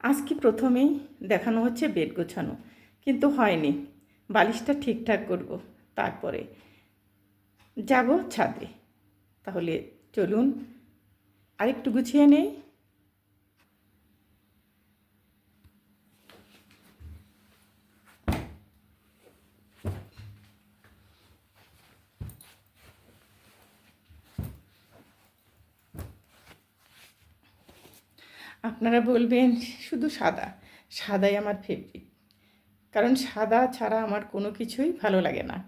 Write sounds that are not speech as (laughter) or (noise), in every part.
আজকে প্রথমেই দেখানো হচ্ছে বেড গোছানো, কিন্তু হয়নি। বালিশটা ঠিকঠাক করব তারপরে। যাব ছাদে। তাহলে চলুন, আরেকটু গুছিয়ে নেই। আপনারা বলবেন শুধু সাদা, সাদাই আমার ফেভারিট কারণ সাদা ছাড়া আমার কোনো কিছুই ভালো লাগে না।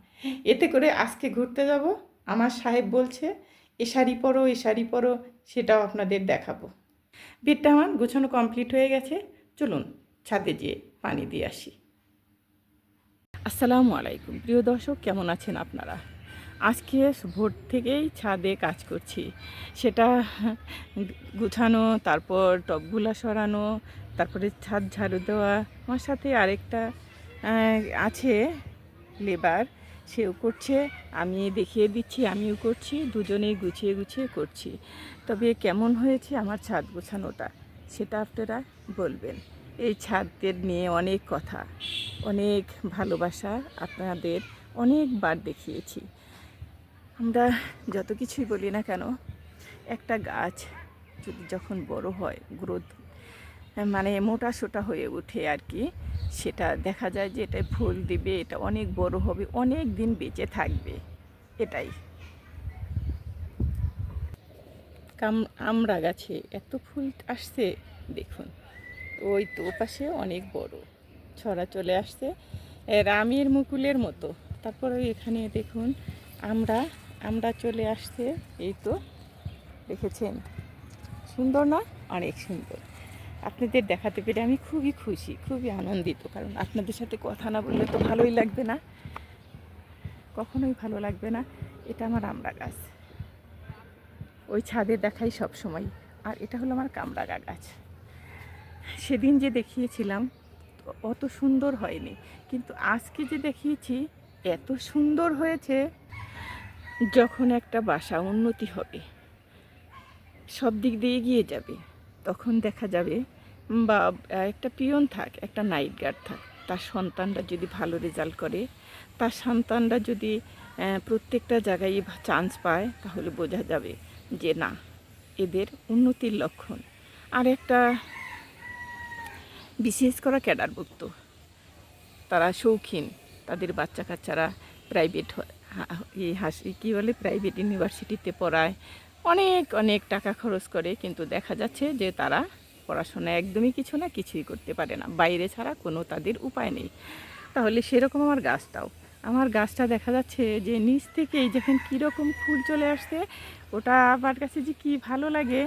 এতে করে আজকে ঘুরতে যাব, আমার সাহেব বলছে, এ শাড়ি পরো, এ শাড়ি পরো, সেটাও আপনাদের দেখাবো। বেডটা আমার গোছানো কমপ্লিট হয়ে গেছে। চলুন ছাদে যেয়ে পানি দিয়ে আসি। আসসালামু আলাইকুম। প্রিয় দর্শক, কেমন আছেন আপনারা? আজকে ভোর থেকেই ছাদে কাজ করছি। সেটা গুছানো, তারপর টবগুলা সরানো, তারপরে ছাদ ঝাড়ু দেওয়া, আমার সাথে আরেকটা আছে লেবার, সেও করছে, আমি দেখিয়ে দিচ্ছি, আমিও করছি, দুজনেই গুছিয়ে গুছিয়ে করছি। তবে কেমন হয়েছে আমার ছাদ গোছানোটা, সেটা আপনারা বলবেন। এই ছাদদের নিয়ে অনেক কথা, অনেক ভালোবাসা আপনাদের, অনেকবার দেখিয়েছি। আমরা যত কিছুই বলি না কেন, একটা গাছ যদি যখন বড় হয় গ্রোথ মানে মোটা সোটা হয়ে ওঠে আর কি, সেটা দেখা যায় যে এটা ফুল দিবে, এটা অনেক বড় হবে, অনেক দিন বেঁচে থাকবে, এটাই। কাম, আমরা গাছে এত ফুল আসছে, দেখুন, ওই তো পাশে অনেক বড়, ছড়া চলে আসছে রামের মুকুলের মতো। তারপরে এখানে দেখুন, আমরা আমরা চলে আসছে, এই তো দেখেছেন, সুন্দর না অনেক সুন্দর। আপনাদের দেখাতে পেরে আমি খুবই খুশি, খুবই আনন্দিত, কারণ আপনাদের সাথে কথা না বললে তো ভালোই লাগবে না। কখনোই ভালো লাগবে না। এটা আমার আমড়া গাছ। ওই ছাদে দেখাই সব সময়। আর এটা হলো আমার কামরাগা গাছ। সেদিন যে দেখিয়েছিলাম, অত সুন্দর হয়নি। কিন্তু আজকে যে দেখিয়েছি, এত সুন্দর হয়েছে যখন একটা বাসা উন্নতি হবে, সব দিক দিয়ে এগিয়ে যাবে, তখন দেখা যাবে, বা, একটা পিয়ন থাক, একটা নাইট গার্ড থাক, তার সন্তানরা যদি ভালো রেজাল্ট করে, তার সন্তানরা যদি প্রত্যেকটা জায়গায় চান্স পায়, তাহলে বোঝা যাবে যে না, এদের উন্নতির লক্ষণ। আর একটা বিশেষ করা ক্যাডারভুক্ত, তারা শৌখিন, তাদের বাচ্চা কাচ্চারা প্রাইভেট হাসি কী বলে প্রাইভেট ইউনিভার্সিটিতে পড়ায়। অনেক অনেক টাকা খরচ করে, কিন্তু দেখা যাচ্ছে যে তারা পড়াশোনা একদমই কিছু না, কিছুই করতে পারে না। বাইরে ছাড়া কোনো তাদের উপায় নেই। তাহলে সেরকম আমার গাছটাও। আমার গাছটা দেখা যাচ্ছে যে নিচ থেকেই যখন কীরকম ফুল চলে আসছে। ওটা আমার কাছে যে কী ভালো লাগে,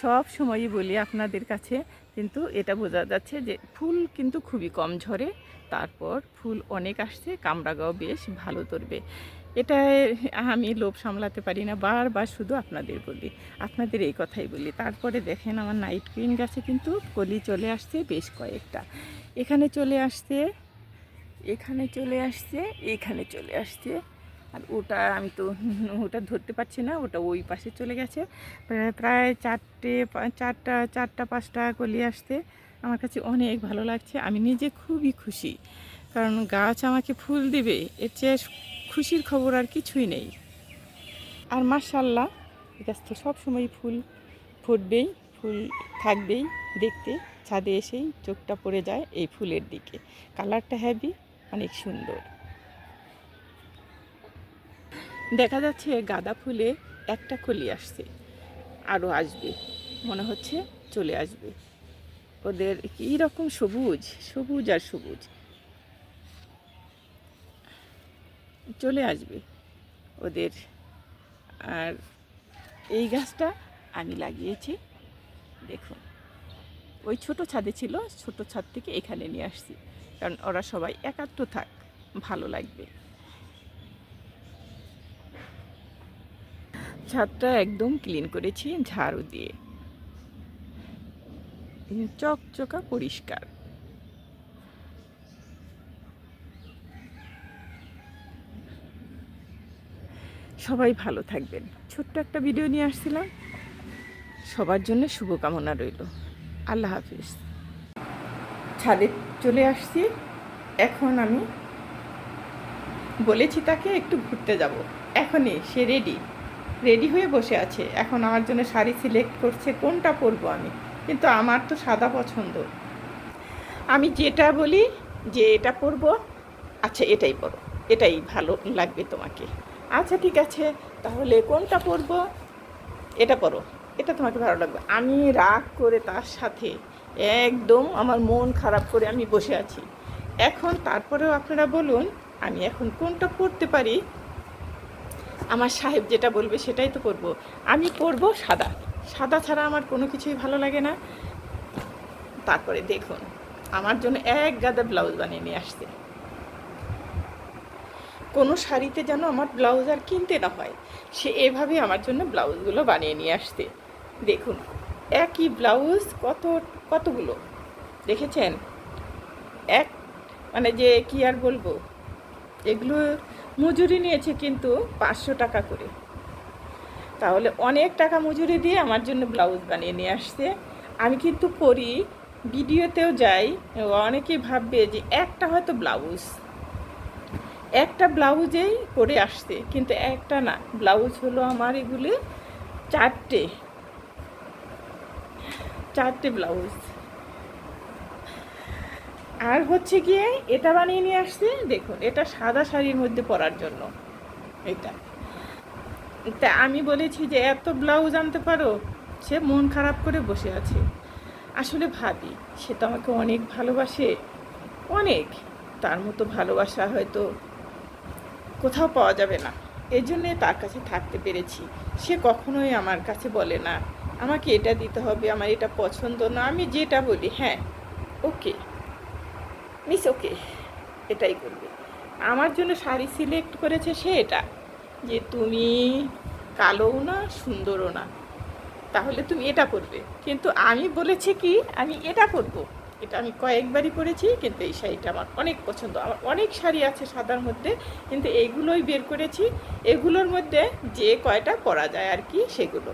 সব সময়ই বলি আপনাদের কাছে। কিন্তু এটা বোঝা যাচ্ছে যে ফুল কিন্তু খুবই কম ঝরে। তারপর ফুল অনেক আসছে কামরাগাও বেশ ভালো ধরবে। এটা আমি লোভ সামলাতে পারি না, বারবার শুধু আপনাদের বলি। আপনাদের এই কথাই বলি। তারপরে দেখেন আমার নাইট কুইন গাছে, কিন্তু কলি চলে আসছে বেশ কয়েকটা। এখানে চলে আসছে, এখানে চলে আসছে, এখানে চলে আসছে। আর ওটা আমি তো (laughs) ওটা ধরতে পারছি না, ওটা ওই পাশে চলে গেছে। প্রায়- প্রায় চারটে, চারটা চারটা, পাঁচটা কলি আসতে আমার কাছে অনেক ভালো লাগছে। আমি নিজে খুবই খুশি। কারণ গাছ আমাকে ফুল দিবে। এর চেয়ে খুশির খবর আর কিছুই নেই। আর মার্শাল্লাহ এই তো সবসময় ফুল ফুটবেই, ফুল থাকবেই, দেখতে, ছাদে এসেই চোখটা পড়ে যায় এই ফুলের দিকে। কালারটা হ্যাভি অনেক সুন্দর। দেখা যাচ্ছে গাঁদা ফুলে একটা কলি আসছে আরও আসবে, মনে হচ্ছে চলে আসবে। ওদের কী রকম সবুজ সবুজ আর সবুজ। চলে আসবে ওদের। আর এই গাছটা আমি লাগিয়েছি, দেখুন। ওই ছোট ছাদে ছিল, ছোট ছাদ থেকে এখানে নিয়ে আসছি, কারণ ওরা সবাই একাত্ম থাক, ভালো লাগবে। ছাদটা একদম ক্লিন করেছি, ঝাড়ু দিয়ে। চকচকা পরিষ্কার। সবাই ভালো থাকবেন। ছোট্ট একটা ভিডিও নিয়ে আসছিলাম। সবার জন্য শুভকামনা রইল। আল্লাহ হাফিজ। ছাদে চলে আসছি। এখন আমি বলেছি তাকে একটু ঘুরতে যাব। এখনই সে রেডি রেডি হয়ে বসে আছে। এখন আমার জন্য শাড়ি সিলেক্ট করছে। কোনটা পরবো আমি? কিন্তু আমার তো সাদা পছন্দ। আমি যেটা বলি যে এটা পরবো। আচ্ছা এটাই পরো। এটাই ভালো লাগবে তোমাকে। আচ্ছা ঠিক আছে। তাহলে কোনটা পরবো? এটা পরো। এটা তোমাকে ভালো লাগবে। আমি রাগ করে তার সাথে একদম আমার মন খারাপ করে আমি বসে আছি। এখন তারপরেও আপনারা বলুন, আমি এখন কোনটা পড়তে পারি? আমার সাহেব যেটা বলবে সেটাই তো পরবো। আমি পরবো সাদা। সাদা ছাড়া আমার কোনো কিছুই ভালো লাগে না। তারপরে দেখুন, আমার জন্য এক গাদা ব্লাউজ বানিয়ে নিয়ে আসছে। কোনো শাড়িতে যেন আমার ব্লাউজ আর কিনতে না হয়, সে এভাবে আমার জন্য ব্লাউজগুলো বানিয়ে নিয়ে আসতে। দেখুন, একই ব্লাউজ কত, কতগুলো? দেখেছেন? এক মানে যে কি আর বলব? এগুলো মজুরি নিয়েছে কিন্তু পাঁচশো টাকা করে। তাহলে অনেক টাকা মজুরি দিয়ে আমার জন্য ব্লাউজ বানিয়ে নিয়ে আসছে। আমি কিন্তু করি, ভিডিওতেও যাই, অনেকেই ভাববে যে একটা হয়তো ব্লাউজ। একটা ব্লাউজেই পরে আসছে, কিন্তু একটা না। ব্লাউজ হলো আমার এগুলি চারটে। চারটে ব্লাউজ। আর হচ্ছে গিয়ে এটা বানিয়ে নিয়ে আসছে, দেখুন, এটা সাদা শাড়ির মধ্যে পরার জন্য। এটা। তা আমি বলেছি যে, এত ব্লাউজ আনতে পারো? সে মন খারাপ করে বসে আছে। আসলে ভাবি, সে তো আমাকে অনেক ভালোবাসে। অনেক। তার মতো ভালোবাসা হয়তো কোথাও পাওয়া যাবে না। এই জন্যে তার কাছে থাকতে পেরেছি। সে কখনোই আমার কাছে বলে না, আমাকে এটা দিতে হবে, আমার এটা পছন্দ না, আমি যেটা বলি হ্যাঁ ওকে মিস ওকে এটাই করবে। আমার জন্য শাড়ি সিলেক্ট করেছে সে এটা, যে তুমি কালোও না, সুন্দরও না, তাহলে তুমি এটা করবে। কিন্তু আমি বলেছি কি, আমি এটা পরবো এটা আমি কয়েকবারই পরেছি, কিন্তু এই শাড়িটা আমার অনেক পছন্দ। আমার অনেক শাড়ি আছে সাদার মধ্যে, কিন্তু এইগুলোই বের করেছি। এগুলোর মধ্যে যে কয়টা পরা যায় আর কি, সেগুলো।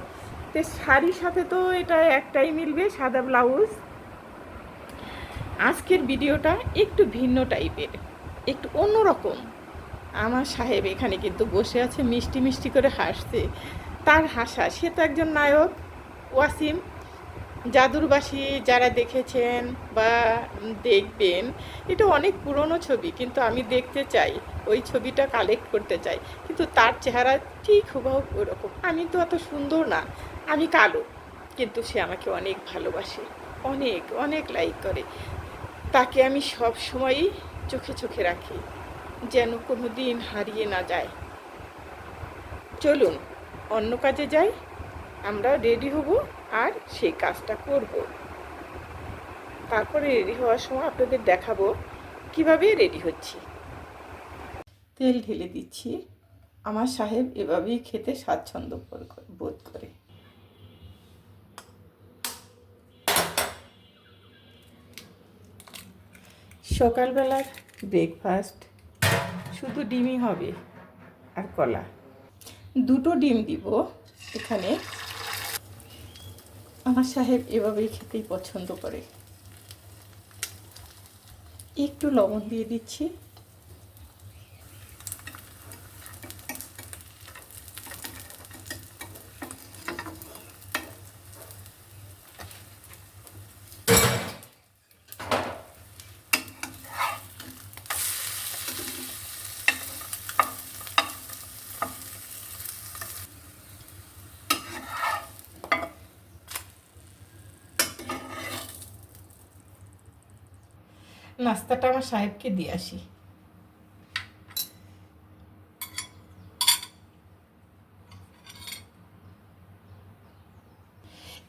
তো শাড়ির সাথে তো এটা একটাই মিলবে, সাদা ব্লাউজ। আজকের ভিডিওটা একটু ভিন্ন টাইপের, একটু অন্যরকম। আমার সাহেব এখানে কিন্তু বসে আছে, মিষ্টি মিষ্টি করে হাসছে। তার হাসা, সে তো একজন নায়ক, ওয়াসিম। জাদুরবাসী যারা দেখেছেন বা দেখবেন, এটা অনেক পুরনো ছবি, কিন্তু আমি দেখতে চাই, ওই ছবিটা কালেক্ট করতে চাই। কিন্তু তার চেহারা ঠিক হুবহু ওরকম। আমি তো অত সুন্দর না, আমি কালো, কিন্তু সে আমাকে অনেক ভালোবাসে, অনেক অনেক লাইক করে। তাকে আমি সব সময়ই চোখে চোখে রাখি, যেন কোনো দিন হারিয়ে না যায়। চলুন, অন্য কাজে যাই, আমরা রেডি হব। আর সেই কাজটা করব। তারপরে রেডি হওয়ার সময় আপনাদের দেখাবো কীভাবে রেডি হচ্ছি। তেল ঢেলে দিচ্ছি। আমার সাহেব এভাবেই খেতে স্বাচ্ছন্দ্য বোধ করে। সকালবেলার ব্রেকফাস্ট শুধু ডিমই হবে আর কলা। দুটো ডিম দিব এখানে। আমার সাহেব এভাবেই খেতেই পছন্দ করে। একটু লবণ দিয়ে দিচ্ছি। নাস্তাটা আমার সাহেবকে দিয়ে আসি।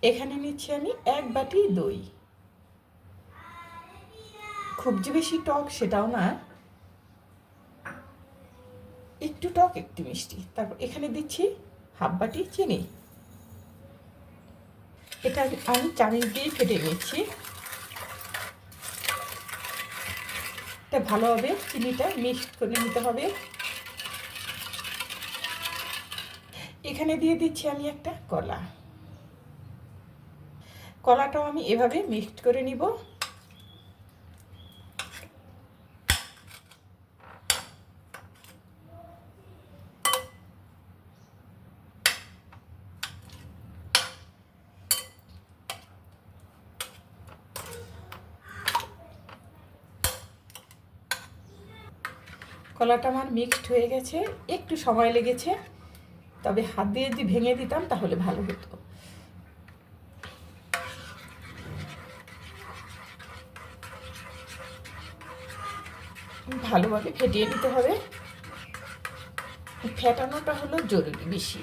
এখানে নিচ্ছি আমি এক বাটি দই। খুব যে বেশি টক সেটাও না। একটু টক, একটু মিষ্টি। তারপর এখানে দিচ্ছি হাফ বাটি চিনি। এটা আমি চামিচ দিয়ে কেটে নিচ্ছি। এটা ভালোভাবে চিনিটা মিক্সড করে নিতে হবে। এখানে দিয়ে দিচ্ছি আমি একটা কলা। কলাটাও আমি এভাবে মিক্সড করে নিব। কলাটা আমার মিক্সড হয়ে গেছে, একটু সময় লেগেছে, তবে হাত দিয়ে যদি ভেঙে দিতাম তাহলে ভালো হতো। ভালোভাবে ফেটিয়ে নিতে হবে। ফেটানোটা হলো জরুরি বেশি।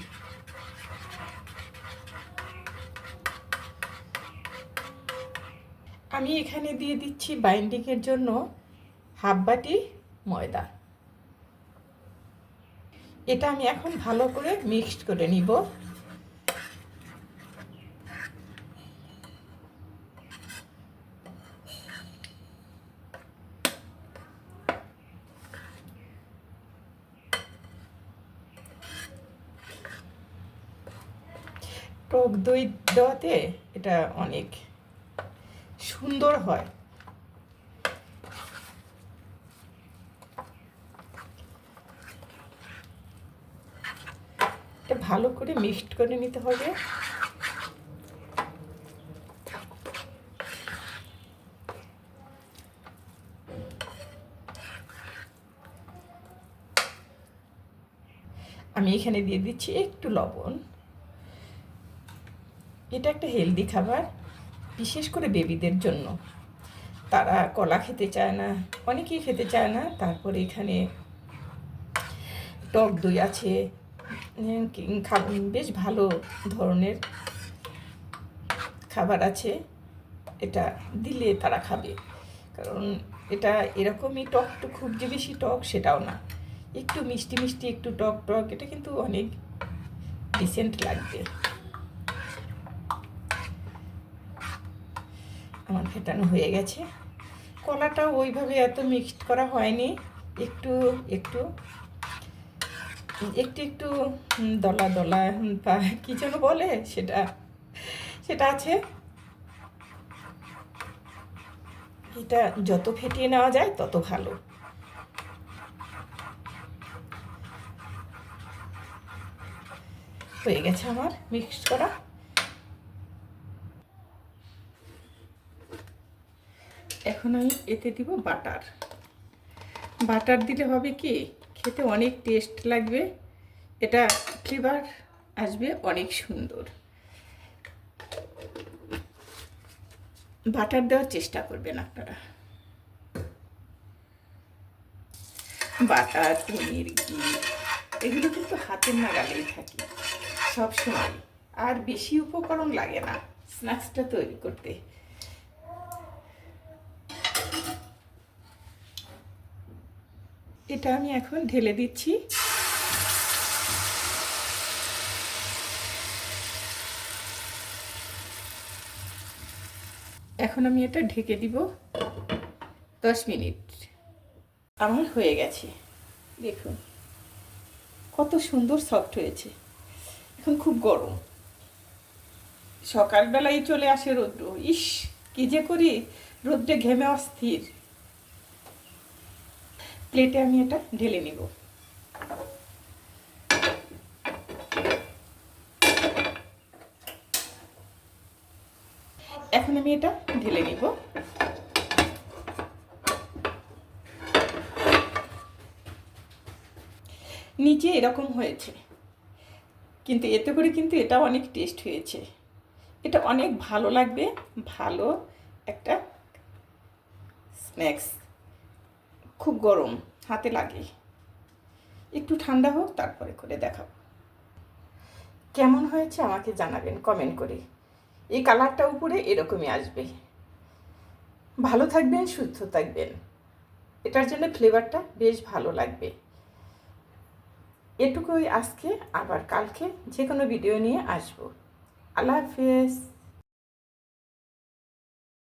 আমি এখানে দিয়ে দিচ্ছি বাইন্ডিংয়ের জন্য হাফ বাটি ময়দা। এটা আমি এখন ভালো করে মিক্সড করে নিব। টক দই দেওয়াতে এটা অনেক সুন্দর হয়। ভালো করে মিক্সড করে নিতে হবে। আমি এখানে দিয়ে দিচ্ছি একটু লবণ। এটা একটা হেলদি খাবার, বিশেষ করে বেবিদের জন্য। তারা কলা খেতে চায় না, অনেকেই খেতে চায় না। তারপরে এখানে টক দই আছে বেশ ভালো ধরনের খাবার আছে। এটা দিলে তারা খাবে। কারণ এটা এরকমই টক তো খুব যে বেশি টক সেটাও না। একটু মিষ্টি মিষ্টি, একটু টক টক, এটা কিন্তু অনেক ডিসেন্ট লাগবে। আমার ফেটানো হয়ে গেছে। কলাটা ওইভাবে এত মিক্সড করা হয়নি। একটু একটু একটু একটু দলা দলা পা, কি যেন বলে সেটা সেটা আছে। এটা যত ফেটিয়ে নেওয়া যায় তত ভালো। হয়ে গেছে আমার মিক্সড করা। এখন আমি এতে দিব বাটার। বাটার দিলে হবে কি? খেতে অনেক টেস্ট লাগবে। এটা ফ্লেভার আসবে অনেক সুন্দর। বাটার দেওয়ার চেষ্টা করবেন আপনারা। বাটার, পনির, ঘি, এগুলো কিন্তু হাতের নাগালেই থাকে সব সময় আর বেশি উপকরণ লাগে না স্ন্যাক্সটা তৈরি করতে। এটা আমি এখন ঢেলে দিচ্ছি। এখন আমি এটা ঢেকে দিব দশ মিনিট। আমার হয়ে গেছে। দেখুন, কত সুন্দর সফট হয়েছে। এখন খুব গরম। সকালবেলায় চলে আসে রৌদ্র। ইস, কি যে করি, রোদ্রে ঘেমে অস্থির। প্লেটে আমি এটা ঢেলে নিব। এখন আমি এটা ঢেলে নিব। নিচে এরকম হয়েছে। কিন্তু এতে করে কিন্তু এটা অনেক টেস্ট হয়েছে। এটা অনেক ভালো লাগবে, ভালো একটা স্ন্যাক্স খুব গরম, হাতে লাগে। একটু ঠান্ডা হোক, তারপরে করে দেখাবো। কেমন হয়েছে আমাকে জানাবেন কমেন্ট করে। এই কালারটা উপরে এরকমই আসবে। ভালো থাকবেন, সুস্থ থাকবেন। এটার জন্য ফ্লেভারটা বেশ ভালো লাগবে। এটুকুই আজকে, আবার কালকে যে কোনো ভিডিও নিয়ে আসব। আল্লাহ হাফেজ।